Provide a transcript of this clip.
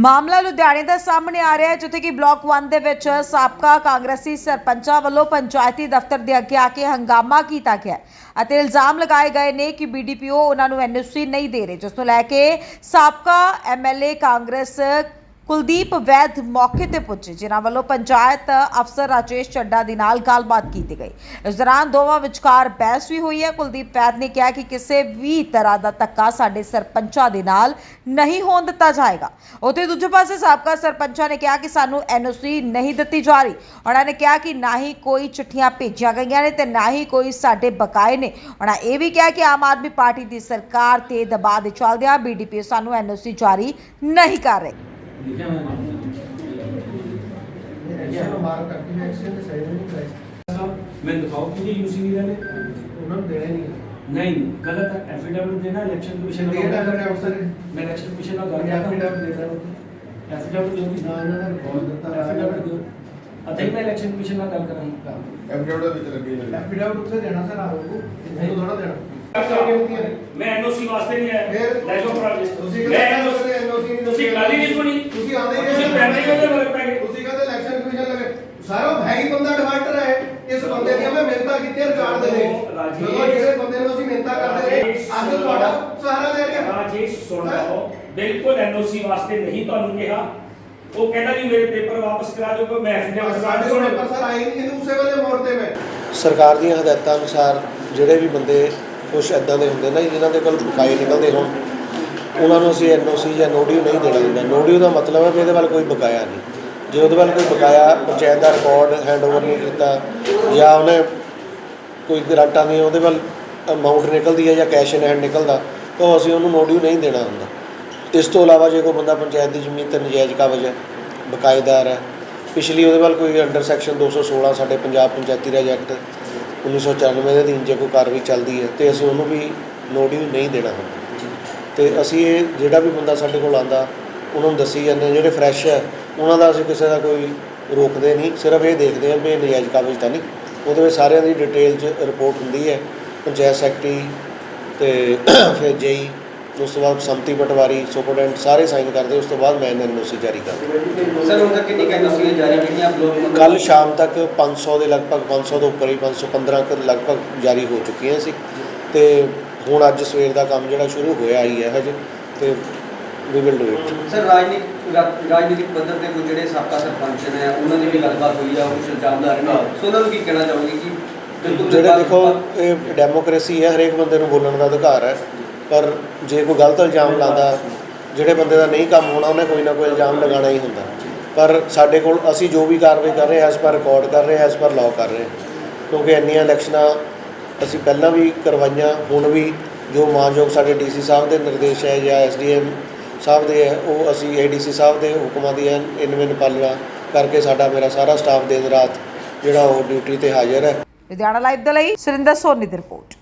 ਮਾਮਲਾ ਲੁਧਿਆਣੇ ਦਾ ਸਾਹਮਣੇ ਆ ਰਿਹਾ ਹੈ, ਜਿੱਥੇ ਕਿ ਬਲਾਕ 1 ਦੇ ਵਿੱਚ ਸਾਬਕਾ ਕਾਂਗਰਸੀ ਸਰਪੰਚਾਂ ਵੱਲੋਂ ਪੰਚਾਇਤੀ ਦਫ਼ਤਰ ਦੇ ਅੱਗੇ ਆ ਕੇ ਹੰਗਾਮਾ ਕੀਤਾ ਗਿਆ ਅਤੇ ਇਲਜ਼ਾਮ ਲਗਾਏ ਗਏ ਨੇ ਕਿ ਬੀਡੀਪੀਓ ਉਹਨਾਂ ਨੂੰ ਐਨਓਸੀ ਨਹੀਂ ਦੇ ਰਹੇ, ਜਿਸ ਤੋਂ ਲੈ ਕੇ ਸਾਬਕਾ ਐਮਐਲਏ ਕਾਂਗਰਸ ਕੁਲਦੀਪ ਵੈਦ ਮੌਕੇ ਤੇ ਪੁੱਜੇ, ਜਿਨ੍ਹਾਂ ਵੱਲੋਂ ਪੰਚਾਇਤ ਅਫਸਰ ਰਾਜੇਸ਼ ਚੱਡਾ ਦੇ ਨਾਲ ਗੱਲਬਾਤ ਕੀਤੀ ਗਈ। ਇਸ ਦੌਰਾਨ ਦੋਵਾਂ ਵਿਚਕਾਰ ਬਹਿਸ ਵੀ ਹੋਈ ਹੈ। ਕੁਲਦੀਪ ਵੈਦ ਨੇ ਕਿਹਾ ਕਿ ਕਿਸੇ ਵੀ ਤਰ੍ਹਾਂ ਦਾ ਧੱਕਾ ਸਾਡੇ ਸਰਪੰਚਾਂ ਦੇ ਨਾਲ ਨਹੀਂ ਹੋਣ ਦਿੱਤਾ ਜਾਏਗਾ। ਉਤੇ ਦੂਜੇ ਪਾਸੇ ਸਾਬਕਾ ਸਰਪੰਚਾਂ ਨੇ ਕਿਹਾ ਕਿ ਸਾਨੂੰ ਐਨਓਸੀ ਨਹੀਂ ਦਿੱਤੀ ਜਾ ਰਹੀ। ਉਹਨਾਂ ਨੇ ਕਿਹਾ ਕਿ ਨਾ ਹੀ ਕੋਈ ਚਿੱਠੀਆਂ ਭੇਜੀਆਂ ਗਈਆਂ ਨੇ ਤੇ ਨਾ ਹੀ ਕੋਈ ਸਾਡੇ ਬਕਾਏ ਨੇ। ਉਹਨਾਂ ਇਹ ਵੀ ਕਿਹਾ ਕਿ ਆਮ ਆਦਮੀ ਪਾਰਟੀ ਦੀ ਸਰਕਾਰ ਤੇ ਦਬਾਅ ਦੇ ਚੱਲਦਿਆਂ ਬੀਡੀਪੀ ਸਾਨੂੰ ਐਨਓਸੀ ਜਾਰੀ ਨਹੀਂ ਕਰ ਰਹੀ। ਲਿਖਿਆ ਹੋਇਆ ਨਾਮ ਐਕਸ਼ਨ ਮਾਰ ਕਰਤੀ ਹੈ ਐਕਸ਼ਨ ਤੇ ਸਹੀ ਨਹੀਂ ਕਰਾਈ। ਸਾਹਿਬ ਮੈਂ ਦਿਖਾਓ ਕਿ ਯੂਸੀ ਨਹੀਂ ਰਹਿੰਦੇ ਉਹਨਾਂ ਨੂੰ ਦੇਣਾ ਹੀ ਨਹੀਂ। ਨਹੀਂ ਗਲਤ ਹੈ। ਐਫੀਡੇਵਿਟ ਦੇਣਾ ਇਲੈਕਸ਼ਨ ਕਮਿਸ਼ਨ ਦੇ ਦਾ ਫਿਰ ਅਫਸਰ ਮੈਂ ਇਲੈਕਸ਼ਨ ਕਮਿਸ਼ਨ ਨਾਲ ਗੱਲ ਕਰਦਾ। ਫਿਰ ਦੇ ਦਾ। ਐਫੀਡੇਵਿਟ ਜੀ ਨਾ ਇਹਨਾਂ ਦਾ ਰਿਕਾਰਡ ਦਿੱਤਾ। ਐਫੀਡੇਵਿਟ ਦਿਓ। ਅਤੇ ਮੈਂ ਇਲੈਕਸ਼ਨ ਕਮਿਸ਼ਨ ਨਾਲ ਗੱਲ ਕਰਾਂਗਾ ਐਫੀਡੇਵਿਟ ਵਿੱਚ ਲੱਗੀ ਹੋਈ ਹੈ ਐਫੀਡੇਵਿਟ ਉੱਥੇ ਦੇਣਾ ਸਰ ਆਪ ਨੂੰ ਇਹਨੂੰ ਥੋੜਾ ਦੇਣਾ ਮੈਂ ਐਨਓਸੀ ਵਾਸਤੇ ਨਹੀਂ ਆਇਆ ਫਿਰ ਲੈ ਜਾਓ ਭਰਾ ਜੀ ਤੁਸੀਂ ਮੈਂ ਕਹਿੰਦੇ NOC ਐਨਓਸੀ ਨਹੀਂ ਤੁਸੀਂ ਗੱਲ ਹੀ ਨਹੀਂ ਸੁਣੀ ਤੁਸੀਂ ਆਉਂਦੇ ਹੀ ਤੁਸੀਂ ਪੈਂਦੇ ਕਿਉਂ ਮਰ ਪੈ ਗਏ ਤੁਸੀਂ ਕਹਿੰਦੇ ਇਲੈਕਸ਼ਨ ਕਮਿਸ਼ਨ ਲਗੇ ਸਾਰਾ ਭਾਈ ਬੰਦਾ ਡਿਵਾਈਡਰ ਹੈ ਇਸ ਬੰਦੇ ਦੀਆਂ ਮੈਂ ਮਿਹਨਤਾਂ ਕੀਤੀਆਂ ਰਿਕਾਰਡ ਦੇ ਵਿੱਚ ਰਾਜੇਸ਼- ਜਦੋਂ ਜਿਹੜੇ ਬੰਦੇ ਨੂੰ ਅਸੀਂ ਮਿਹਨਤਾਂ ਕਰਦੇ ਰਹੇ ਰਾਜੇਸ਼ ਅੱਜ ਤੁਹਾਡਾ ਸਹਾਰਾ ਲੈ ਰਿਹਾ ਰਾਜੇਸ਼ ਸੁਣ ਲਓ ਬਿਲਕੁਲ ਐਨਓਸੀ ਵਾਸਤੇ ਨਹੀਂ ਤੁਹਾਨੂੰ ਕਿਹਾ ਉਹ ਕਹਿੰਦਾ ਜੀ ਮੇਰੇ ਪੇਪਰ ਵਾਪਸ ਕਰਾ ਦਿਓ ਕੋਈ ਮੈਂ ਐਫੀਡੇਵਿਟ ਸਾਡੇ ਕੋਲ ਪਰ ਸਰ ਆਈ ਨਹੀਂ ਇਹਨੂੰ ਉਸੇ ਵੇਲੇ ਮੋੜ ਤੇ ਮੈਂ। ਸਰਕਾਰ ਦੀਆਂ ਹਦਾਇਤਾਂ ਅਨੁਸਾਰ ਜਿਹੜੇ ਵੀ ਬੰਦੇ ਕੁਛ ਇਦਾਂ ਦੇ ਹੁੰਦੇ ਨੇ ਜਿਨ੍ਹਾਂ ਦੇ ਕੋਲ ਬਕਾਏ ਨਿਕਲਦੇ ਹੋਣ ਉਹਨਾਂ ਨੂੰ ਅਸੀਂ ਐਨਓਸੀ ਜਾਂ ਨੋਡੀਓ ਨਹੀਂ ਦੇਣਾ ਹੁੰਦਾ। ਨੋਡੀਓ ਦਾ ਮਤਲਬ ਹੈ ਵੀ ਇਹਦੇ ਵੱਲ ਕੋਈ ਬਕਾਇਆ ਨਹੀਂ। ਜੇ ਉਹਦੇ ਵੱਲ ਕੋਈ ਬਕਾਇਆ ਪੰਚਾਇਤ ਦਾ ਰਿਕਾਰਡ ਹੈਂਡਓਵਰ ਨਹੀਂ ਕੀਤਾ ਜਾਂ ਉਹਨੇ ਕੋਈ ਗਰੰਟਾਂ ਨਹੀਂ ਉਹਦੇ ਵੱਲ ਅਮਾਉਂਟ ਨਿਕਲਦੀ ਹੈ ਜਾਂ ਕੈਸ਼ ਇਨ ਹੈਂਡ ਨਿਕਲਦਾ ਤਾਂ ਉਹ ਅਸੀਂ ਉਹਨੂੰ ਨੋਡੀਓ ਨਹੀਂ ਦੇਣਾ ਹੁੰਦਾ। ਇਸ ਤੋਂ ਇਲਾਵਾ ਜੇ ਕੋਈ ਬੰਦਾ ਪੰਚਾਇਤ ਦੀ ਜ਼ਮੀਨ ਤੇ ਨਜਾਇਜ਼ ਕਬਜ਼ ਹੈ ਬਕਾਇਦਾਰ ਹੈ ਪਿਛਲੀ ਉਹਦੇ ਵੱਲ ਕੋਈ ਅੰਡਰ ਸੈਕਸ਼ਨ 216 ਸਾਡੇ ਪੰਜਾਬ ਪੰਚਾਇਤੀ ਰਾਜ ਐਕਟ 1994 ਦੇ ਅਧੀਨ ਜੇ ਕੋਈ ਕਾਰਵਾਈ ਚੱਲਦੀ ਹੈ ਤੇ ਅਸੀਂ ਉਹਨੂੰ ਵੀ ਨੋਟਿਸ ਨਹੀਂ ਦੇਣਾ। ਹੁੰਦਾ ਤੇ ਅਸੀਂ ਇਹ ਜਿਹੜਾ ਵੀ ਬੰਦਾ ਸਾਡੇ ਕੋਲ ਆਂਦਾ ਉਹਨਾਂ ਨੂੰ ਦੱਸੀ ਜਾਂਦੇ ਹਾਂ, ਜਿਹੜੇ ਫਰੈਸ਼ ਹੈ ਉਹਨਾਂ ਦਾ ਅਸੀਂ ਕਿਸੇ ਦਾ ਕੋਈ ਰੋਕਦੇ ਨਹੀਂ ਸਿਰਫ ਇਹ ਦੇਖਦੇ ਹਾਂ ਵੀ ਇਹ ਨਜਾਇਜ਼ ਕਾਬਜ਼ ਤਾਂ ਨਹੀਂ। ਉਹਦੇ ਵਿੱਚ ਸਾਰਿਆਂ ਦੀ ਡਿਟੇਲ 'ਚ ਰਿਪੋਰਟ ਹੁੰਦੀ ਹੈ ਪੰਚਾਇਤ ਸੈਕਟਰੀ ਤੇ ਫਿਰ ਜੇਈ ਉਸ ਤੋਂ ਬਾਅਦ ਸੰਮਤੀ ਪਟਵਾਰੀ ਸੁਪਰਡੈਂਟ ਸਾਰੇ ਸਾਈਨ ਕਰਦੇ ਉਸ ਤੋਂ ਬਾਅਦ ਮੈਂ ਐਨਓਸੀ ਜਾਰੀ ਕਰਦਾ। ਸਰ ਹੁਣ ਤੱਕ ਕਿੰਨੀ ਕੈਨੋਸੀਆਂ ਜਾਰੀ ਕੀਤੀਆਂ? ਬਲੋਕ ਕੱਲ ਸ਼ਾਮ ਤੱਕ 500 ਦੇ ਲਗਭਗ 500 ਤੋਂ ਉੱਪਰ ਹੀ 515 ਕੁ ਲਗਭਗ ਜਾਰੀ ਹੋ ਚੁੱਕੀਆਂ ਸੀ। ਤੇ ਹੁਣ ਅੱਜ ਸਵੇਰ ਦਾ ਕੰਮ ਜਿਹੜਾ ਸ਼ੁਰੂ ਹੋਇਆ ਹੀ ਹੈ ਹਜੇ ਤੇ we will do it sir ਰਾਜਨੀਤਿਕ ਰਾਜਨੀਤਿਕ ਪੱਧਰ ਤੇ ਕੋਈ ਜਿਹੜੇ ਸਾਬਕਾ ਸਰਪੰਚ ਨੇ ਉਹਨਾਂ ਦੀ ਵੀ ਗੱਲਬਾਤ ਹੋਈ ਆ ਉਹ ਰਹੇ ਨੇ। ਸੋ ਉਹਨਾਂ ਨੂੰ ਕੀ ਕਹਿਣਾ ਚਾਹੋਗੇ ਕਿ ਜਿਹੜੇ ਦੇਖੋ ਇਹ ਡੈਮੋਕ੍ਰੇਸੀ ਹੈ ਹਰੇਕ ਬੰਦੇ ਨੂੰ ਬੋਲਣ ਦਾ ਅਧਿਕਾਰ ਹੈ। ਪਰ ਜੇ ਕੋਈ ਗਲਤ ਇਲਜ਼ਾਮ ਲਾਉਂਦਾ, ਜਿਹੜੇ ਬੰਦੇ ਦਾ ਨਹੀਂ ਕੰਮ ਹੋਣਾ, ਉਹਨੇ ਕੋਈ ਨਾ ਕੋਈ ਇਲਜ਼ਾਮ ਲਗਾਉਣਾ ਹੀ ਹੁੰਦਾ। ਪਰ ਸਾਡੇ ਕੋਲ ਅਸੀਂ ਜੋ ਵੀ ਕਾਰਵਾਈ ਕਰ ਰਹੇ ਹਾਂ ਇਸ ਪਰ ਰਿਕਾਰਡ ਕਰ ਰਹੇ ਹਾਂ ਇਸ ਪਰ ਲਾਅ ਕਰ ਰਹੇ ਹਾਂ। ਕਿਉਂਕਿ ਇੰਨੀਆਂ ਇਲੈਕਸ਼ਨਾਂ ਅਸੀਂ ਪਹਿਲਾਂ ਵੀ ਕਰਵਾਈਆਂ, ਹੁਣ ਵੀ ਜੋ ਮਾਨਯੋਗ ਸਾਡੇ ਡੀਸੀ ਸਾਹਿਬ ਦੇ ਨਿਰਦੇਸ਼ ਹੈ ਜਾਂ ਐਸਡੀਐਮ ਸਾਹਿਬ ਦੇ ਹੈ, ਉਹ ਅਸੀਂ ਏਡੀਸੀ ਸਾਹਿਬ ਦੇ ਹੁਕਮਾਂ ਦੀ ਐਨ ਪਾਲਣਾ ਕਰਕੇ ਸਾਡਾ ਮੇਰਾ ਸਾਰਾ ਸਟਾਫ ਦਿਨ ਰਾਤ ਜਿਹੜਾ ਉਹ ਡਿਊਟੀ ਤੇ ਹਾਜ਼ਰ ਹੈ। ਲੁਧਿਆਣਾ ਲਾਈਵ ਦੇ ਲਈ ਸੁਰਿੰਦਰ ਸੋਨੀ ਦੀ ਰਿਪੋਰਟ।